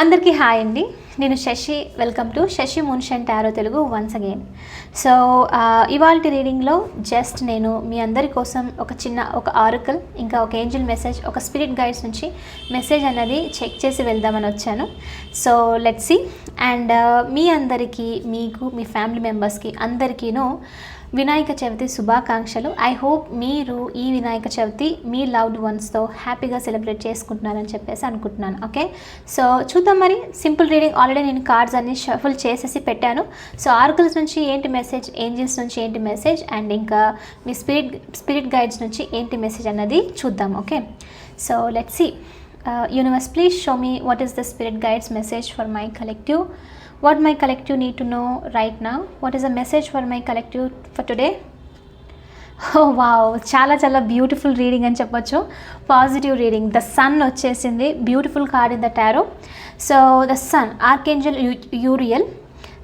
అందరికీ హాయ్ అండి. నేను Sasi. Welcome to Sasi mansion tarot Telugu once again. So ఇవాళ రీడింగ్లో జస్ట్ నేను మీ అందరి కోసం ఒక చిన్న ఒక ఆరుకల్ ఇంకా ఒక ఏంజిల్ మెసేజ్ ఒక స్పిరిట్ గైడ్స్ నుంచి మెసేజ్ అన్నది చెక్ చేసి వెళ్దామని వచ్చాను. So let's see. అండ్ మీ అందరికీ మీకు మీ ఫ్యామిలీ మెంబర్స్కి అందరికీను వినాయక చవితి శుభాకాంక్షలు. ఐ హోప్ మీరు ఈ వినాయక చవితి మీ లవ్డ్ వన్స్తో హ్యాపీగా సెలబ్రేట్ చేసుకుంటున్నారని చెప్పేసి అనుకుంటున్నాను. ఓకే సో చూద్దాం మరి. సింపుల్ రీడింగ్ ఆల్రెడీ నేను కార్డ్స్ అన్ని షఫుల్ చేసేసి పెట్టాను. సో ఆర్గల్స్ నుంచి ఏంటి మెసేజ్ ఏంజిల్స్ నుంచి ఏంటి మెసేజ్ అండ్ ఇంకా మీ స్పిరిట్ స్పిరిట్ గైడ్స్ నుంచి ఏంటి మెసేజ్ అన్నది చూద్దాం. Okay so let's see universe please show me what is the spirit guides message for my collective what my collective need to know right now? What is uh message for my collective for today? Oh, oh wow చాలా చాలా beautiful reading అని చెప్పొచ్చు. Positive reading the sun వచ్చేసింది. Beautiful card in the tarot so the sun archangel Uriel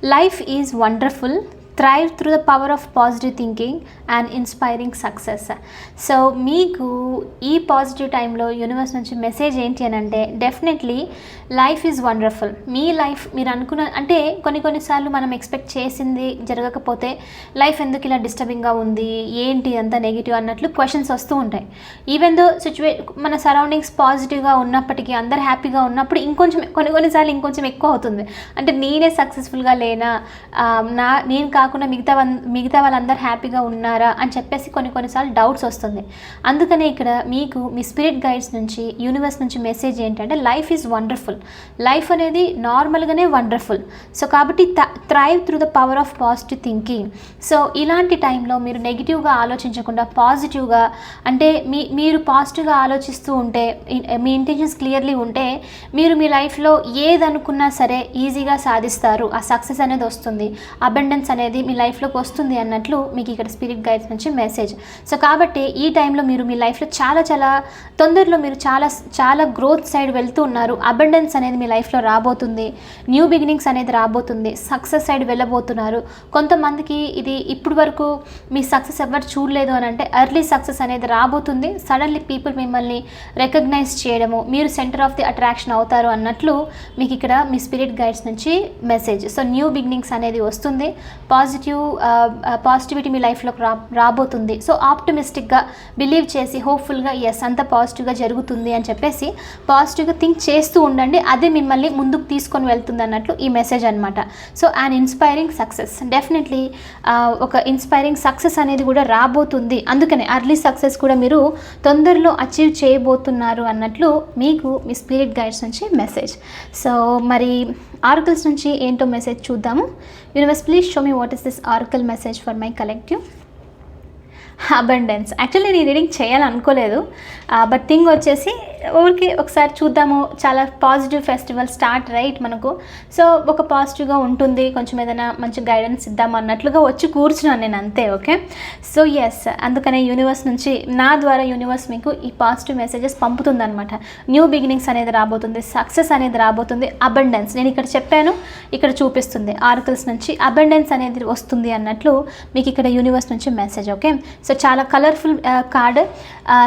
life is wonderful thrive through the power of positive thinking and inspiring success so మీకు ఈ positive టైంలో universe నుంచి message ఏంటి అని అంటే definitely life is wonderful మీ life మీరు అనుకున్న అంటే కొన్ని కొన్నిసార్లు మనం ఎక్స్పెక్ట్ చేసింది జరగకపోతే లైఫ్ ఎందుకు ఇలా డిస్టర్బింగ్గా ఉంది? ఏంటి అంత నెగిటివ్ అన్నట్లు క్వశ్చన్స్ వస్తూ ఉంటాయి. ఈవెన్ దో సిచ్యువే మన సరౌండింగ్స్ పాజిటివ్గా ఉన్నప్పటికీ అందరు హ్యాపీగా ఉన్నప్పుడు ఇంకొంచెం కొన్ని కొన్నిసార్లు ఇంకొంచెం ఎక్కువ అవుతుంది. అంటే నేనే సక్సెస్ఫుల్గా లేనా? నా నేను కాకుండా మిగతా వన్- మిగతా వాళ్ళందరూ హ్యాపీగా ఉన్నారా అని చెప్పేసి కొన్ని కొన్నిసార్లు డౌట్స్ వస్తుంది. అందుకనే ఇక్కడ మీకు మీ స్పిరిట్ గైడ్స్ నుంచి యూనివర్స్ నుంచి మెసేజ్ ఏంటంటే లైఫ్ ఈజ్ వండర్ఫుల్. లైఫ్ అనేది నార్మల్గానే వండర్ఫుల్. సో కాబట్టి thrive through the power of positive thinking. So ఇలాంటి టైంలో మీరు నెగిటివ్గా ఆలోచించకుండా పాజిటివ్గా అంటే మీ మీరు పాజిటివ్గా ఆలోచిస్తూ ఉంటే మీ ఇంటెన్షన్స్ క్లియర్లీ ఉంటే మీరు మీ లైఫ్లో ఏదనుకున్నా సరే ఈజీగా సాధిస్తారు. ఆ సక్సెస్ అనేది వస్తుంది. అబెండెన్స్ అనేది మీ లైఫ్లోకి వస్తుంది అన్నట్లు మీకు ఇక్కడ స్పిరిట్ గైడ్స్ నుంచి మెసేజ్. సో కాబట్టి ఈ టైంలో మీరు మీ లైఫ్లో చాలా చాలా తొందరలో మీరు చాలా చాలా గ్రోత్ సైడ్ వెళ్తూ ఉన్నారు. అబెండెన్స్ అనేది మీ లైఫ్లో రాబోతుంది. న్యూ బిగినింగ్స్ అనేది రాబోతుంది. సక్సెస్ సైడ్ వెళ్ళబోతున్నారు. కొంతమందికి ఇది ఇప్పుడు వరకు మీ సక్సెస్ ఎవరు చూడలేదు అని అంటే ఎర్లీ సక్సెస్ అనేది రాబోతుంది. సడన్లీ పీపుల్ మిమ్మల్ని రికగ్నైజ్ చేయడము మీరు సెంటర్ ఆఫ్ ది అట్రాక్షన్ అవుతారు అన్నట్లు మీకు ఇక్కడ మీ స్పిరిట్ గైడ్స్ నుంచి మెసేజ్. సో న్యూ బిగినింగ్స్ అనేది వస్తుంది. Positive positive positivity uh, uh, మీ లైఫ్లోకి రా రాబోతుంది. సో ఆప్టమిస్టిక్గా బిలీవ్ చేసి హోప్ఫుల్గా ఎస్ అంత పాజిటివ్గా జరుగుతుంది అని చెప్పేసి పాజిటివ్గా థింక్ చేస్తూ ఉండండి. అదే మిమ్మల్ని ముందుకు తీసుకొని వెళ్తుంది అన్నట్లు ఈ మెసేజ్ అనమాట so and inspiring success definitely ఒక ఇన్స్పైరింగ్ సక్సెస్ అనేది కూడా రాబోతుంది. అందుకనే అర్లీ సక్సెస్ కూడా మీరు తొందరలో అచీవ్ చేయబోతున్నారు అన్నట్లు మీకు మీ స్పిరిట్ గైడ్స్ నుంచి మెసేజ్ సో మరి ఆర్కల్స్ నుంచి ఏంటో మెసేజ్ చూద్దాము. Universe please show me what is this oracle message for my collective abundance actually నేను రీడింగ్ చేయాలనుకోలేదు. బట్ థింగ్ వచ్చేసి ఊరికి ఒకసారి చూద్దాము. చాలా పాజిటివ్ ఫెస్టివల్ స్టార్ట్ రైట్ మనకు? సో ఒక పాజిటివ్గా ఉంటుంది. కొంచెం ఏదైనా మంచి గైడెన్స్ ఇద్దాము అన్నట్లుగా వచ్చి కూర్చున్నాను నేను అంతే ఓకే సో ఎస్ అందుకనే యూనివర్స్ నుంచి నా ద్వారా యూనివర్స్ మీకు ఈ పాజిటివ్ మెసేజెస్ పంపుతుందనమాట న్యూ బిగినింగ్స్ అనేది రాబోతుంది సక్సెస్ అనేది రాబోతుంది అబండెన్స్ నేను ఇక్కడ చెప్పాను ఇక్కడ చూపిస్తుంది. ఆర్కల్స్ నుంచి అబండెన్స్ అనేది వస్తుంది అన్నట్లు మీకు ఇక్కడ యూనివర్స్ నుంచి మెసేజ్ ఓకే సో చాలా కలర్ఫుల్ కార్డ్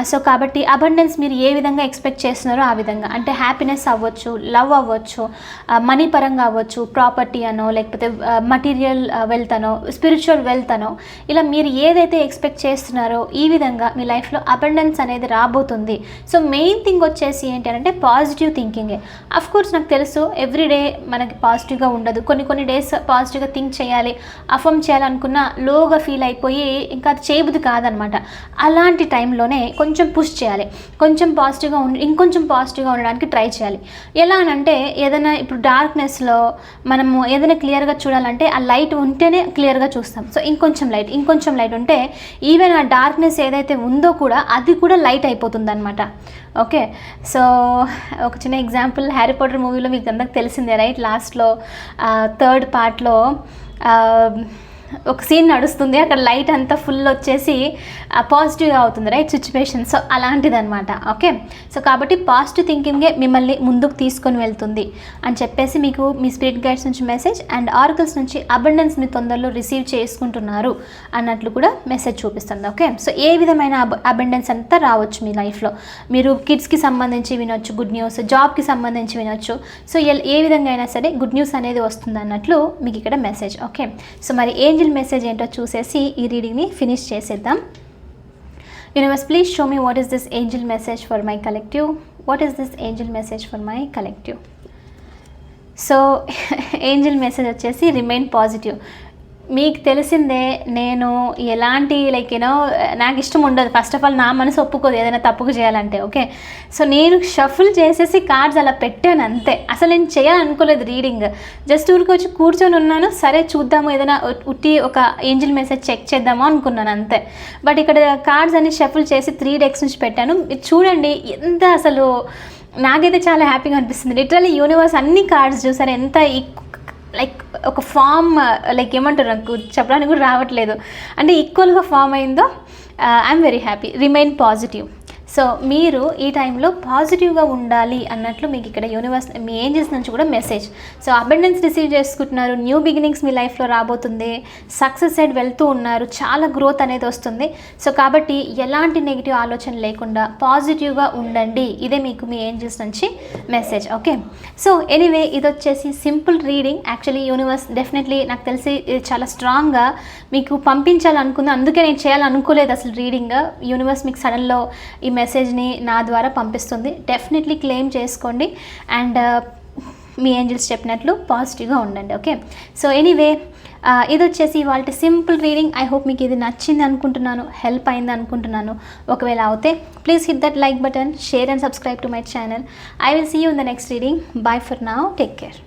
సో కాబట్టి అబండెన్స్ మీరు ఏ విధంగా ఎక్స్పెక్ట్ చేస్తున్నారో ఆ విధంగా. అంటే హ్యాపీనెస్ అవ్వచ్చు లవ్ అవ్వచ్చు uh, మనీ పరంగా అవ్వచ్చు ప్రాపర్టీ అనో లేకపోతే uh, మటీరియల్ వెల్త్ uh, అనో స్పిరిచువల్ వెల్త్ అనో ఇలా మీరు ఏదైతే ఎక్స్పెక్ట్ చేస్తున్నారో ఈ విధంగా మీ లైఫ్లో అబండెన్స్ అనేది రాబోతుంది. సో మెయిన్ థింగ్ వచ్చేసి ఏంటి అంటే పాజిటివ్ థింకింగే అఫ్ కోర్స్ నాకు తెలుసు ఎవ్రీ డే మనకి పాజిటివ్గా ఉండదు. కొన్ని కొన్ని డేస్ పాజిటివ్గా థింక్ చేయాలి అఫర్మ్ చేయాలనుకున్న లోగా ఫీల్ అయిపోయి ఇంకా అది చేయబుద్ది కాదనమాట. అలాంటి టైంలోనే కొంచెం పుష్ చేయాలి. కొంచెం పాజిటివ్గా ఉండి ఇంకొంచెం పాజిటివ్గా ఉండడానికి ట్రై చేయాలి. ఎలా అని అంటే ఏదైనా ఇప్పుడు డార్క్నెస్లో మనము ఏదైనా క్లియర్గా చూడాలంటే ఆ లైట్ ఉంటేనే క్లియర్గా చూస్తాం. సో ఇంకొంచెం లైట్ ఇంకొంచెం లైట్ ఉంటే ఈవెన్ ఆ డార్క్నెస్ ఏదైతే ఉందో కూడా అది కూడా లైట్ అయిపోతుంది అనమాట ఓకే? సో ఒక చిన్న ఎగ్జాంపుల్ హ్యారీ పాటర్ మూవీలో మీకు అందరికి తెలిసిందే రైట్? లాస్ట్లో థర్డ్ పార్ట్లో ఒక సీన్ నడుస్తుంది అక్కడ లైట్ అంతా ఫుల్ వచ్చేసి పాజిటివ్గా అవుతుంది రైట్ సిచ్యువేషన్ సో అలాంటిదనమాట ఓకే సో కాబట్టి పాజిటివ్ థింకింగే మిమ్మల్ని ముందుకు తీసుకొని వెళ్తుంది. అని చెప్పేసి మీకు మీ స్పిరిట్ గైడ్స్ నుంచి మెసేజ్ అండ్ ఆర్కల్స్ నుంచి అబండెన్స్ మీ తొందరలో రిసీవ్ చేసుకుంటున్నారు అన్నట్లు కూడా మెసేజ్ చూపిస్తుంది. ఓకే సో ఏ విధమైన అబండెన్స్ అంతా రావచ్చు మీ లైఫ్లో మీరు కిడ్స్కి సంబంధించి వినొచ్చు గుడ్ న్యూస్ జాబ్కి సంబంధించి వినొచ్చు. సో ఏ విధంగా అయినా సరే గుడ్ న్యూస్ అనేది వస్తుంది అన్నట్లు మీకు ఇక్కడ మెసేజ్ ఓకే సో మరి ఏం ఏంజిల్ మెసేజ్ ఏంటో చూసేసి ఈ రీడింగ్ని ఫినిష్ చేసేద్దాం. Universe please show me what is this angel message for my collective what is this angel message for my collective so angel message వచ్చేసి రిమైన్ పాజిటివ్ మీకు తెలిసిందే నేను ఎలాంటి లైక్ యూనో నాకు ఇష్టం ఉండదు. ఫస్ట్ ఆఫ్ ఆల్ నా మనసు ఒప్పుకోదు ఏదైనా తప్పుకు చేయాలంటే ఓకే సో నేను షఫుల్ చేసేసి కార్డ్స్ అలా పెట్టాను అంతే. అసలు నేను చేయాలనుకోలేదు రీడింగ్ జస్ట్ ఊరికి వచ్చి కూర్చొని ఉన్నాను. సరే చూద్దాము ఏదైనా ఉట్టి ఒక ఏంజిల్ మెసేజ్ చెక్ చేద్దాము అనుకున్నాను అంతే. బట్ ఇక్కడ కార్డ్స్ అన్ని షఫుల్ చేసి త్రీ డెక్స్ నుంచి పెట్టాను. మీరు చూడండి ఎంత అసలు నాకైతే చాలా హ్యాపీగా అనిపిస్తుంది. లిటరల్లీ యూనివర్స్ అన్ని కార్డ్స్ చూసారు ఎంత లైక్ ఒక ఫామ్ లైక్ ఏమంటారు నాకు చెప్పడానికి కూడా రావట్లేదు. అంటే ఈక్వల్గా ఫామ్ అయిందో I'm very happy remain positive so మీరు ఈ టైంలో పాజిటివ్గా ఉండాలి అన్నట్లు మీకు ఇక్కడ యూనివర్స్ మీ ఏంజల్స్ నుంచి కూడా మెసేజ్. సో అబెండెన్స్ రిసీవ్ చేసుకుంటున్నారు న్యూ బిగినింగ్స్ మీ లైఫ్లో రాబోతుంది సక్సెస్ సైడ్ వెళ్తూ ఉన్నారు చాలా గ్రోత్ అనేది వస్తుంది. సో కాబట్టి ఎలాంటి నెగిటివ్ ఆలోచన లేకుండా పాజిటివ్గా ఉండండి. ఇదే మీకు మీ ఏంజల్స్ నుంచి మెసేజ్ ఓకే? సో ఎనీవే ఇది వచ్చేసి simple reading. Actually universe definitely నాకు తెలిసి ఇది చాలా స్ట్రాంగ్గా మీకు పంపించాలనుకుంది. అందుకే నేను చేయాలనుకోలేదు అసలు రీడింగ్. యూనివర్స్ మీకు సడన్లో ఈ మెసేజ్ని నా ద్వారా పంపిస్తుంది. డెఫినెట్లీ క్లెయిమ్ చేసుకోండి. అండ్ uh, మీ ఏంజల్స్ చెప్పినట్లు పాజిటివ్గా ఉండండి. ఓకే సో ఎనీవే ఇది వచ్చేసి వాళ్ళ సింపుల్ రీడింగ్ ఐ హోప్ మీకు ఇది నచ్చింది అనుకుంటున్నాను. హెల్ప్ అయింది అనుకుంటున్నాను. ఒకవేళ అవుతే please hit that like button share and subscribe to my channel I will see you in the next reading bye for now take care